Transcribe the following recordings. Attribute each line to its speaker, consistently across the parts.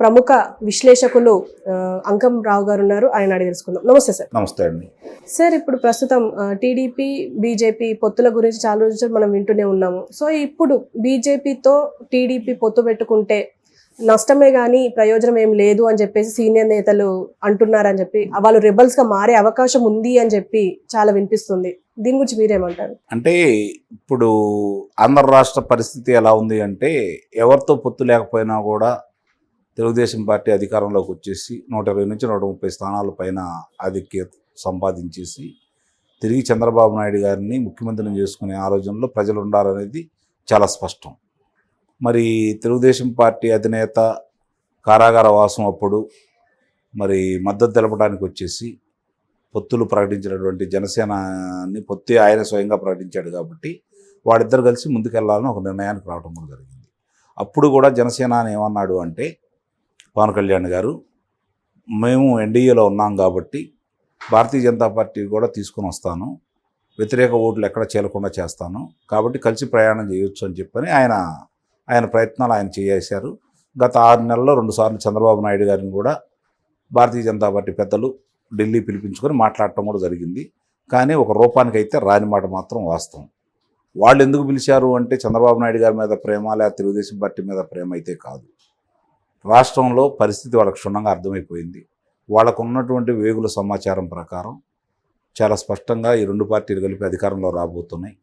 Speaker 1: ప్రముఖ విశ్లేషకులు అంకం రావు గారు ఉన్నారు. ఆయన అడిగి తెలుసుకుందాం. నమస్తే సార్.
Speaker 2: నమస్తే అండి.
Speaker 1: సార్ ఇప్పుడు ప్రస్తుతం టీడీపీ బీజేపీ పొత్తుల గురించి చాలా రోజులు మనం వింటూనే ఉన్నాము. సో ఇప్పుడు బీజేపీతో టీడీపీ పొత్తు పెట్టుకుంటే నష్టమే కానీ ప్రయోజనం ఏం లేదు అని చెప్పేసి సీనియర్ నేతలు అంటున్నారని చెప్పి వాళ్ళు rebels గా మారే అవకాశం ఉంది అని చెప్పి చాలా వినిపిస్తుంది. దీని గురించి మీరేమంటారు?
Speaker 2: అంటే ఇప్పుడు ఆంధ్ర రాష్ట్ర పరిస్థితి ఎలా ఉంది అంటే ఎవరితో పొత్తు లేకపోయినా కూడా తెలుగుదేశం పార్టీ అధికారంలోకి వచ్చేసి నూట ఇరవై నుంచి నూట ముప్పై స్థానాల పైన ఆధిక్యత సంపాదించేసి తిరిగి చంద్రబాబు నాయుడు గారిని ముఖ్యమంత్రిని చేసుకునే ఆలోచనలో ప్రజలు ఉండాలనేది చాలా స్పష్టం. మరి తెలుగుదేశం పార్టీ అధినేత కారాగార వాసం అప్పుడు మరి మద్దతు తెలపడానికి వచ్చేసి పొత్తులు ప్రకటించినటువంటి జనసేనని పొత్తి ఆయన స్వయంగా ప్రకటించాడు కాబట్టి వాడిద్దరు కలిసి ముందుకెళ్ళాలని ఒక నిర్ణయానికి రావడం కూడా జరిగింది. అప్పుడు కూడా జనసేన అని ఏమన్నాడు అంటే పవన్ కళ్యాణ్ గారు. మేము ఎన్డీఏలో ఉన్నాం కాబట్టి భారతీయ జనతా పార్టీ కూడా తీసుకుని వస్తాను. వ్యతిరేక ఓట్లు ఎక్కడ చేరకుండా చేస్తాను. కాబట్టి కలిసి ప్రయాణం చేయొచ్చు అని చెప్పని ఆయన ఆయన ప్రయత్నాలు ఆయన చేసేశారు. గత ఆరు నెలల్లో రెండుసార్లు చంద్రబాబు నాయుడు గారిని కూడా భారతీయ జనతా పార్టీ పెద్దలు ఢిల్లీ పిలిపించుకొని మాట్లాడటం కూడా జరిగింది. కానీ ఒక రూపానికైతే రాని మాట మాత్రం వాస్తవం. వాళ్ళు ఎందుకు పిలిచారు అంటే చంద్రబాబు నాయుడు గారి మీద ప్రేమ లేదా తెలుగుదేశం పార్టీ మీద ప్రేమ అయితే కాదు. రాష్ట్రంలో పరిస్థితి వాళ్ళకి క్షుణ్ణంగా అర్థమైపోయింది. వాళ్ళకు ఉన్నటువంటి వేగుల సమాచారం ప్రకారం చాలా స్పష్టంగా ఈ రెండు పార్టీలు కలిపి అధికారంలో రాబోతున్నాయి.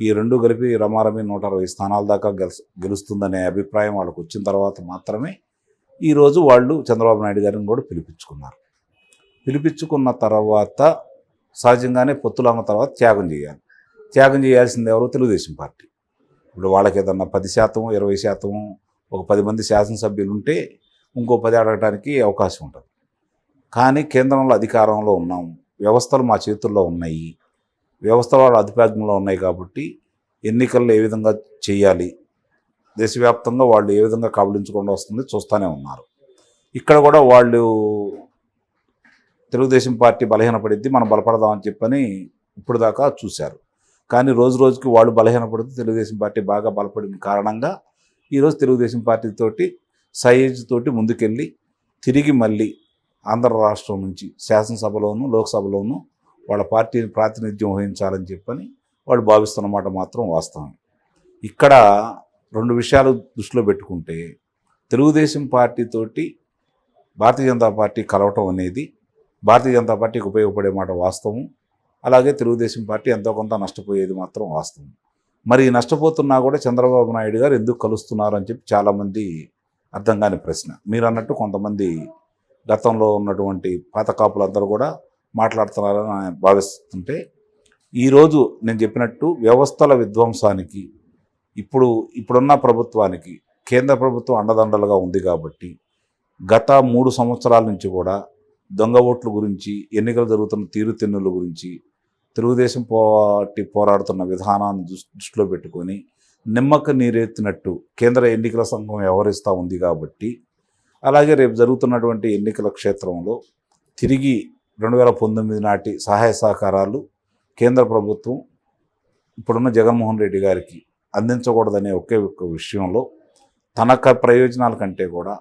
Speaker 2: ఈ రెండు కలిపి రమారమి నూట అరవై స్థానాల దాకా గెలుస్ గెలుస్తుందనే అభిప్రాయం వాళ్ళకు వచ్చిన తర్వాత మాత్రమే ఈరోజు వాళ్ళు చంద్రబాబు నాయుడు గారిని కూడా పిలిపించుకున్నారు. పిలిపించుకున్న తర్వాత సహజంగానే పొత్తులు తర్వాత త్యాగం చేయాలి. త్యాగం చేయాల్సింది ఎవరు? తెలుగుదేశం పార్టీ. ఇప్పుడు వాళ్ళకి ఏదన్నా పది శాతం ఇరవై శాతం ఒక పది మంది శాసనసభ్యులు ఉంటే ఇంకో పది అడగడానికి అవకాశం ఉంటుంది. కానీ కేంద్రంలో అధికారంలో ఉన్నాము వ్యవస్థలు మా చేతుల్లో ఉన్నాయి. వ్యవస్థ వాళ్ళ అధిపాగ్యంలో ఉన్నాయి కాబట్టి ఎన్నికల్లో ఏ విధంగా చేయాలి దేశవ్యాప్తంగా వాళ్ళు ఏ విధంగా కబలించకుండా వస్తుంది చూస్తూనే ఉన్నారు. ఇక్కడ కూడా వాళ్ళు తెలుగుదేశం పార్టీ బలహీనపడిద్ది మనం బలపడదామని చెప్పని ఇప్పుడు దాకా చూశారు. కానీ రోజు రోజుకి వాళ్ళు బలహీనపడుతూ తెలుగుదేశం పార్టీ బాగా బలపడిన కారణంగా ఈరోజు తెలుగుదేశం పార్టీతోటి సైజ్ తోటి ముందుకెళ్ళి తిరిగి మళ్ళీ ఆంధ్ర రాష్ట్రం నుంచి శాసనసభలోనూ లోక్సభలోనూ వాళ్ళ పార్టీని ప్రాతినిధ్యం వహించాలని చెప్పని వాళ్ళు భావిస్తున్నమాట మాత్రం వాస్తవం. ఇక్కడ రెండు విషయాలు దృష్టిలో పెట్టుకుంటే తెలుగుదేశం పార్టీతోటి భారతీయ జనతా పార్టీ కలవటం అనేది భారతీయ జనతా పార్టీకి ఉపయోగపడే మాట వాస్తవం. అలాగే తెలుగుదేశం పార్టీ ఎంతో కొంత నష్టపోయేది మాత్రం వాస్తవం. మరి నష్టపోతున్నా కూడా చంద్రబాబు నాయుడు గారు ఎందుకు కలుస్తున్నారు అని చెప్పి చాలామంది అర్థం కాని ప్రశ్న. మీరు అన్నట్టు కొంతమంది గతంలో ఉన్నటువంటి పాత కాపులందరూ కూడా మాట్లాడుతున్నారని భావిస్తుంటే ఈరోజు నేను చెప్పినట్టు వ్యవస్థల విధ్వంసానికి ఇప్పుడు ఇప్పుడున్న ప్రభుత్వానికి కేంద్ర ప్రభుత్వం అండదండలుగా ఉంది కాబట్టి గత మూడు సంవత్సరాల నుంచి కూడా దొంగ ఓట్ల గురించి ఎన్నికలు జరుగుతున్న తీరుతెన్నుల గురించి తెలుగుదేశం పార్టీ పోరాడుతున్న విధానాన్ని దృష్టిలో పెట్టుకొని నిమ్మక నీరెత్తినట్టు కేంద్ర ఎన్నికల సంఘం వ్యవహరిస్తూ ఉంది కాబట్టి అలాగే రేపు జరుగుతున్నటువంటి ఎన్నికల క్షేత్రంలో తిరిగి రెండు వేల పంతొమ్మిది నాటి సహాయ సహకారాలు కేంద్ర ప్రభుత్వం ఇప్పుడున్న జగన్మోహన్ రెడ్డి గారికి అందించకూడదనే ఒకే ఒక్క విషయంలో తనక ప్రయోజనాల కంటే కూడా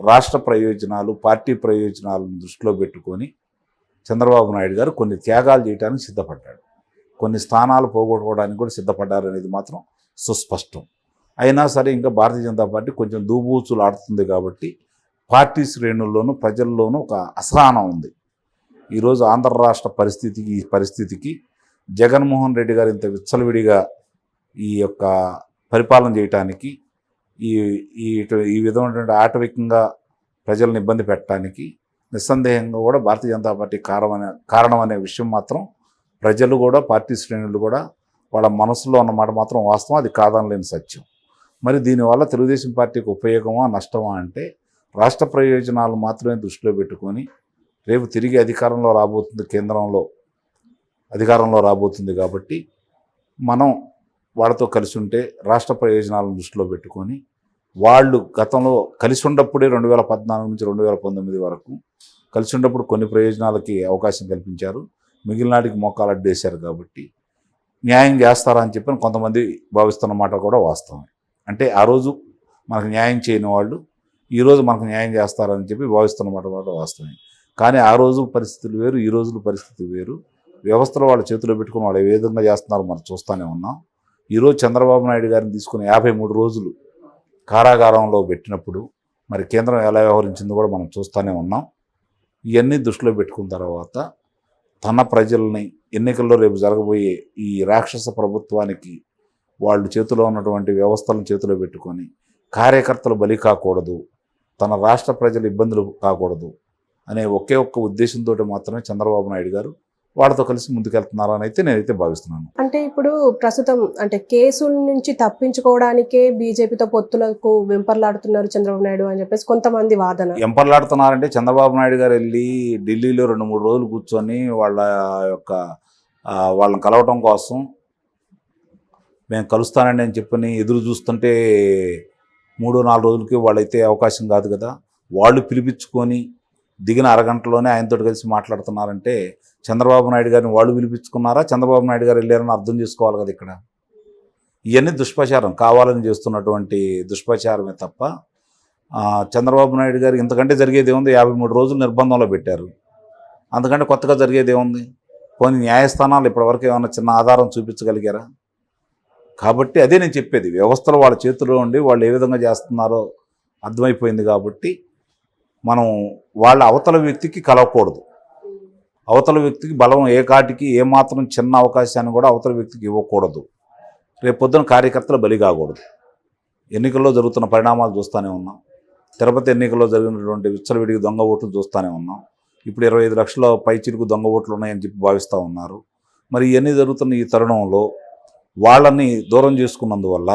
Speaker 2: రాష్ట్ర ప్రయోజనాలు పార్టీ ప్రయోజనాలను దృష్టిలో పెట్టుకొని చంద్రబాబు నాయుడు గారు కొన్ని త్యాగాలు చేయడానికి సిద్ధపడ్డాడు. కొన్ని స్థానాలు పోగొట్టుకోవడానికి కూడా సిద్ధపడ్డారు అనేది మాత్రం సుస్పష్టం. అయినా సరే ఇంకా భారతీయ జనతా పార్టీ కొంచెం దూబూచులు ఆడుతుంది కాబట్టి పార్టీ శ్రేణుల్లోనూ ప్రజల్లోనూ ఒక అసహనం ఉంది. ఈరోజు ఆంధ్ర రాష్ట్ర పరిస్థితికి ఈ పరిస్థితికి జగన్మోహన్ రెడ్డి గారు ఇంత విచ్చలవిడిగా ఈ యొక్క పరిపాలన చేయటానికి ఈ ఈ ఈ విధమైనటువంటి ఆటవికంగా ప్రజలను ఇబ్బంది పెట్టడానికి నిస్సందేహంగా కూడా భారతీయ జనతా పార్టీ కారణమనే కారణం అనే విషయం మాత్రం ప్రజలు కూడా పార్టీ శ్రేణులు కూడా వాళ్ళ మనసులో అన్నమాట మాత్రం వాస్తవం. అది కాదనలేని సత్యం. మరి దీనివల్ల తెలుగుదేశం పార్టీకి ఉపయోగమా నష్టమా అంటే రాష్ట్ర ప్రయోజనాలు మాత్రమే దృష్టిలో పెట్టుకొని రేపు తిరిగి అధికారంలో రాబోతుంది కేంద్రంలో అధికారంలో రాబోతుంది కాబట్టి మనం వాళ్ళతో కలిసి ఉంటే రాష్ట్ర ప్రయోజనాలను దృష్టిలో పెట్టుకొని వాళ్ళు గతంలో కలిసి ఉన్నప్పుడే రెండు వేల పద్నాలుగు నుంచి రెండు వేల పంతొమ్మిది వరకు కలిసి ఉన్నప్పుడు కొన్ని ప్రయోజనాలకి అవకాశం కల్పించారు. మిగిలిన నాటికి మోకాలు అడ్డేశారు కాబట్టి న్యాయం చేస్తారా అని చెప్పి కొంతమంది భావిస్తున్న మాట కూడా వాస్తవమే అంటే ఆ రోజు మనకు న్యాయం చేయని వాళ్ళు ఈరోజు మనకు న్యాయం చేస్తారని చెప్పి భావిస్తున్న మాట వాస్తవం కానీ ఆ రోజు పరిస్థితులు వేరు ఈ రోజుల పరిస్థితి వేరు. వ్యవస్థలు వాళ్ళ చేతిలో పెట్టుకుని వాళ్ళు ఏ విధంగా చేస్తున్నారో మనం చూస్తూనే ఉన్నాం. ఈరోజు చంద్రబాబు నాయుడు గారిని తీసుకుని యాభై మూడు రోజులు కారాగారంలో పెట్టినప్పుడు మరి కేంద్రం ఎలా వ్యవహరించిందో కూడా మనం చూస్తూనే ఉన్నాం. ఇవన్నీ దృష్టిలో పెట్టుకున్న తర్వాత తన ప్రజల్ని ఎన్నికల్లో రేపు జరగబోయే ఈ రాక్షస ప్రభుత్వానికి వాళ్ళు చేతిలో ఉన్నటువంటి వ్యవస్థలను చేతిలో పెట్టుకొని కార్యకర్తలు బలి కాకూడదు తన రాష్ట్ర ప్రజలు ఇబ్బందులు కాకూడదు అనే ఒకే ఒక్క ఉద్దేశంతో మాత్రమే చంద్రబాబు నాయుడు గారు వాళ్ళతో కలిసి ముందుకెళ్తున్నారని అయితే నేనైతే భావిస్తున్నాను.
Speaker 1: అంటే ఇప్పుడు ప్రస్తుతం అంటే కేసుల నుంచి తప్పించుకోవడానికే బీజేపీతో పొత్తులకు వెంపర్లాడుతున్నారు చంద్రబాబు నాయుడు అని చెప్పేసి కొంతమంది వాదన.
Speaker 2: ఎంపర్లాడుతున్నారంటే చంద్రబాబు నాయుడు గారు వెళ్ళి ఢిల్లీలో రెండు మూడు రోజులు కూర్చొని వాళ్ళ యొక్క వాళ్ళని కలవటం కోసం మేము కలుస్తానండి అని చెప్పని ఎదురు చూస్తుంటే మూడు నాలుగు రోజులకి వాళ్ళైతే అవకాశం కాదు కదా. వాళ్ళు పిలిపించుకొని దిగిన అరగంటలోనే ఆయనతో కలిసి మాట్లాడుతున్నారంటే చంద్రబాబు నాయుడు గారిని వాళ్ళు పిలిపించుకున్నారా చంద్రబాబు నాయుడు గారు వెళ్ళారని అర్థం చేసుకోవాలి కదా ఇక్కడ. ఇవన్నీ దుష్ప్రచారం కావాలని చేస్తున్నటువంటి దుష్ప్రచారమే తప్ప చంద్రబాబు నాయుడు గారు ఇంతకంటే జరిగేది ఏముంది? యాభై మూడు రోజులు నిర్బంధంలో పెట్టారు. అందుకంటే కొత్తగా జరిగేది ఏముంది? కొన్ని న్యాయస్థానాలు ఇప్పటివరకు ఏమైనా చిన్న ఆధారం చూపించగలిగారా? కాబట్టి అదే నేను చెప్పేది వ్యవస్థలు వాళ్ళ చేతిలో ఉండి వాళ్ళు ఏ విధంగా చేస్తున్నారో అర్థమైపోయింది కాబట్టి మనం వాళ్ళ అవతల వ్యక్తికి కలవకూడదు. అవతల వ్యక్తికి బలం ఏ కాటికి ఏ మాత్రం చిన్న అవకాశాన్ని కూడా అవతల వ్యక్తికి ఇవ్వకూడదు. రేపు పొద్దున కార్యకర్తలు బలి కాకూడదు. ఎన్నికల్లో జరుగుతున్న పరిణామాలు చూస్తూనే ఉన్నాం. తిరుపతి ఎన్నికల్లో జరిగినటువంటి విచ్చలవిడికి దొంగ ఓట్లు చూస్తూనే ఉన్నాం. ఇప్పుడు ఇరవై ఐదు లక్షల పైచిరుకు దొంగ ఓట్లు ఉన్నాయని చెప్పి భావిస్తూ ఉన్నారు. మరి ఇవన్నీ జరుగుతున్న ఈ తరుణంలో వాళ్ళని దూరం చేసుకున్నందువల్ల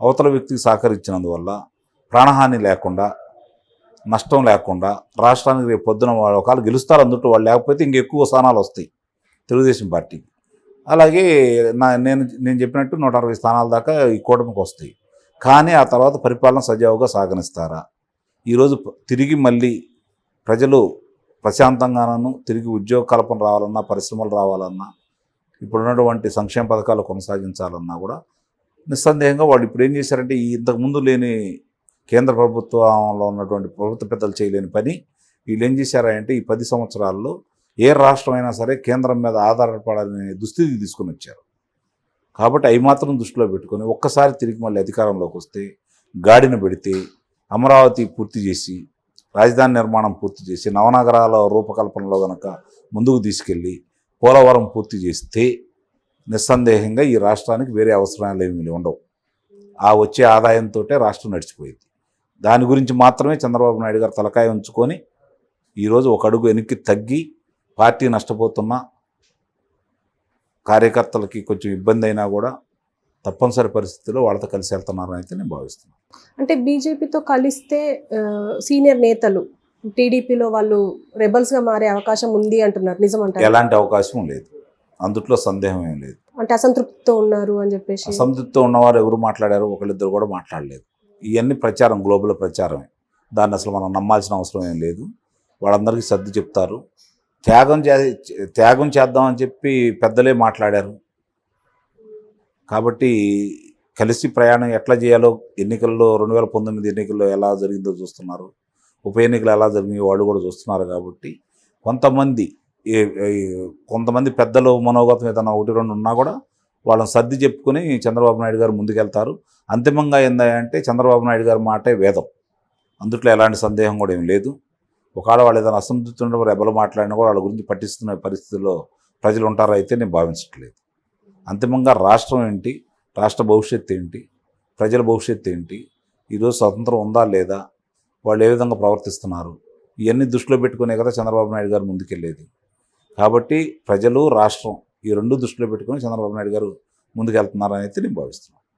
Speaker 2: అవతల వ్యక్తికి సహకరించినందువల్ల ప్రాణహాని లేకుండా నష్టం లేకుండా రాష్ట్రానికి రేపు పొద్దున వాళ్ళు ఒకవేళ గెలుస్తారు అందుట్లో వాళ్ళు లేకపోతే ఇంకెక్కువ స్థానాలు వస్తాయి తెలుగుదేశం పార్టీకి అలాగే నా నేను నేను చెప్పినట్టు నూట అరవై స్థానాల దాకా ఈ కూటమికి వస్తాయి. కానీ ఆ తర్వాత పరిపాలన సజావుగా సాగనిస్తారా? ఈరోజు తిరిగి మళ్ళీ ప్రజలు ప్రశాంతంగానూ తిరిగి ఉద్యోగ కల్పన రావాలన్నా పరిశ్రమలు రావాలన్నా ఇప్పుడున్నటువంటి సంక్షేమ పథకాలు కొనసాగించాలన్నా కూడా నిస్సందేహంగా వాళ్ళు ఇప్పుడు ఏం చేశారంటే ఇంతకుముందు లేని కేంద్ర ప్రభుత్వంలో ఉన్నటువంటి ప్రభుత్వ పెద్దలు చేయలేని పని. వీళ్ళు ఏం చేశారంటే ఈ పది సంవత్సరాల్లో ఏ రాష్ట్రం అయినా సరే కేంద్రం మీద ఆధారపడాలనే దుస్థితి తీసుకొని వచ్చారు. కాబట్టి అవి మాత్రం దృష్టిలో పెట్టుకొని ఒక్కసారి తిరిగి మళ్ళీ అధికారంలోకి వస్తే గాడిన పెడితే అమరావతి పూర్తి చేసి రాజధాని నిర్మాణం పూర్తి చేసి నవనగరాల రూపకల్పనలో కనుక ముందుకు తీసుకెళ్ళి పోలవరం పూర్తి చేస్తే నిస్సందేహంగా ఈ రాష్ట్రానికి వేరే అవసరాలు ఏమీ ఉండవు. ఆ వచ్చే ఆదాయంతో రాష్ట్రం నడిచిపోయింది. దాని గురించి మాత్రమే చంద్రబాబు నాయుడు గారు తలకాయ ఉంచుకొని ఈరోజు ఒక అడుగు వెనక్కి తగ్గి పార్టీ నష్టపోతున్న కార్యకర్తలకి కొంచెం ఇబ్బంది అయినా కూడా తప్పనిసరి పరిస్థితుల్లో వాళ్ళతో కలిసి వెళ్తున్నారని అయితే నేను భావిస్తున్నాను.
Speaker 1: అంటే బీజేపీతో కలిస్తే సీనియర్ నేతలు టీడీపీలో వాళ్ళు రెబల్స్గా మారే అవకాశం ఉంది అంటున్నారు. నిజం అంటారు
Speaker 2: ఎలాంటి అవకాశం లేదు. అందుట్లో సందేహం ఏం లేదు.
Speaker 1: అంటే అసంతృప్తితో ఉన్నారు అని చెప్పేసి.
Speaker 2: అసంతృప్తితో ఉన్నవారు ఎవరు మాట్లాడారు ఒకళ్ళిద్దరు కూడా మాట్లాడలేదు. ఇవన్నీ ప్రచారం గ్లోబల్ ప్రచారమే. దాన్ని అసలు మనం నమ్మాల్సిన అవసరం ఏం లేదు. వాళ్ళందరికీ సర్ది చెప్తారు. త్యాగం చే త్యాగం చేద్దామని చెప్పి పెద్దలే మాట్లాడారు. కాబట్టి కలిసి ప్రయాణం ఎట్లా చేయాలో ఎన్నికల్లో రెండు వేల పంతొమ్మిది ఎన్నికల్లో ఎలా జరిగిందో చూస్తున్నారు. ఉప ఎన్నికలు ఎలా జరిగినాయి వాళ్ళు కూడా చూస్తున్నారు కాబట్టి కొంతమంది కొంతమంది పెద్దలు మనోగతం ఏదైనా ఒకటి రెండు ఉన్నా కూడా వాళ్ళని సర్ది చెప్పుకొని చంద్రబాబు నాయుడు గారు ముందుకెళ్తారు. అంతిమంగా ఏందంటే చంద్రబాబు నాయుడు గారి మాటే వేదం. అందుట్లో ఎలాంటి సందేహం కూడా ఏం లేదు. ఒకవేళ వాళ్ళు ఏదైనా అసంతృప్తి ఉండడం రెబలు మాట్లాడినా కూడా వాళ్ళ గురించి పట్టిస్తున్న పరిస్థితుల్లో ప్రజలు ఉంటారో అయితే నేను భావించట్లేదు. అంతిమంగా రాష్ట్రం ఏంటి? రాష్ట్ర భవిష్యత్తు ఏంటి? ప్రజల భవిష్యత్తు ఏంటి? ఈరోజు స్వతంత్రం ఉందా లేదా? వాళ్ళు ఏ విధంగా ప్రవర్తిస్తున్నారు? ఇవన్నీ దృష్టిలో పెట్టుకునే కదా చంద్రబాబు నాయుడు గారు ముందుకెళ్ళేది. కాబట్టి ప్రజలు రాష్ట్రం ఈ రెండు దృష్టిలో పెట్టుకొని చంద్రబాబు నాయుడు గారు ముందుకెళ్తున్నారని అయితే నేను భావిస్తున్నాను.